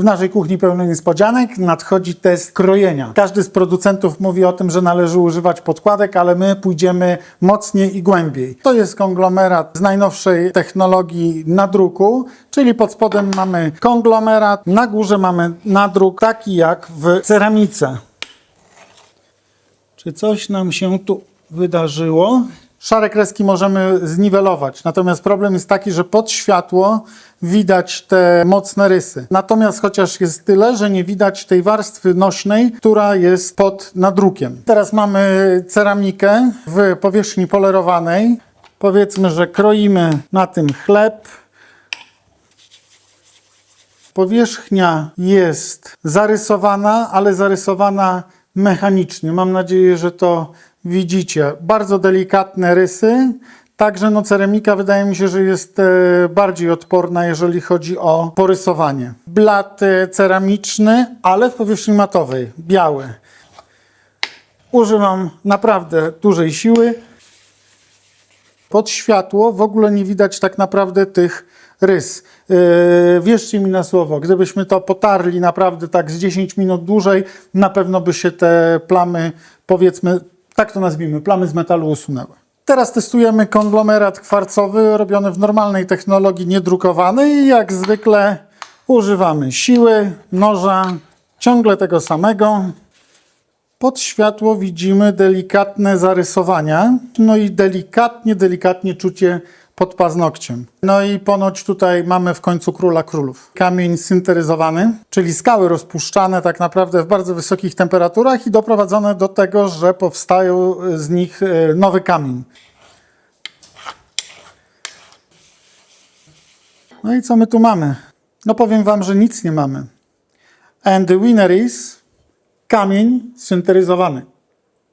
W naszej kuchni pełno niespodzianek nadchodzi test krojenia. Każdy z producentów mówi o tym, że należy używać podkładek, ale my pójdziemy mocniej i głębiej. To jest konglomerat z najnowszej technologii nadruku, czyli pod spodem mamy konglomerat, na górze mamy nadruk taki jak w ceramice. Czy coś nam się tu wydarzyło? Szare kreski możemy zniwelować, natomiast problem jest taki, że pod światło widać te mocne rysy. Natomiast chociaż jest tyle, że nie widać tej warstwy nośnej, która jest pod nadrukiem. Teraz mamy ceramikę w powierzchni polerowanej. Powiedzmy, że kroimy na tym chleb. Powierzchnia jest zarysowana, ale zarysowana mechanicznie. Mam nadzieję, że to widzicie. Bardzo delikatne rysy. Także no, ceramika wydaje mi się, że jest e, bardziej odporna, jeżeli chodzi o porysowanie. Blat e, ceramiczny, ale w powierzchni matowej, biały. Używam naprawdę dużej siły. Pod światło w ogóle nie widać tak naprawdę tych rys. Yy, wierzcie mi na słowo, gdybyśmy to potarli naprawdę tak z 10 minut dłużej, na pewno by się te plamy, powiedzmy, tak to nazwijmy, plamy z metalu usunęły. Teraz testujemy konglomerat kwarcowy robiony w normalnej technologii niedrukowanej i jak zwykle używamy siły, noża, ciągle tego samego. Pod światło widzimy delikatne zarysowania, no i delikatnie, delikatnie czucie pod paznokciem. No i ponoć tutaj mamy w końcu króla królów. Kamień synteryzowany, czyli skały rozpuszczane tak naprawdę w bardzo wysokich temperaturach i doprowadzone do tego, że powstają z nich e, nowy kamień. No i co my tu mamy? No powiem wam, że nic nie mamy. And the winner is kamień synteryzowany.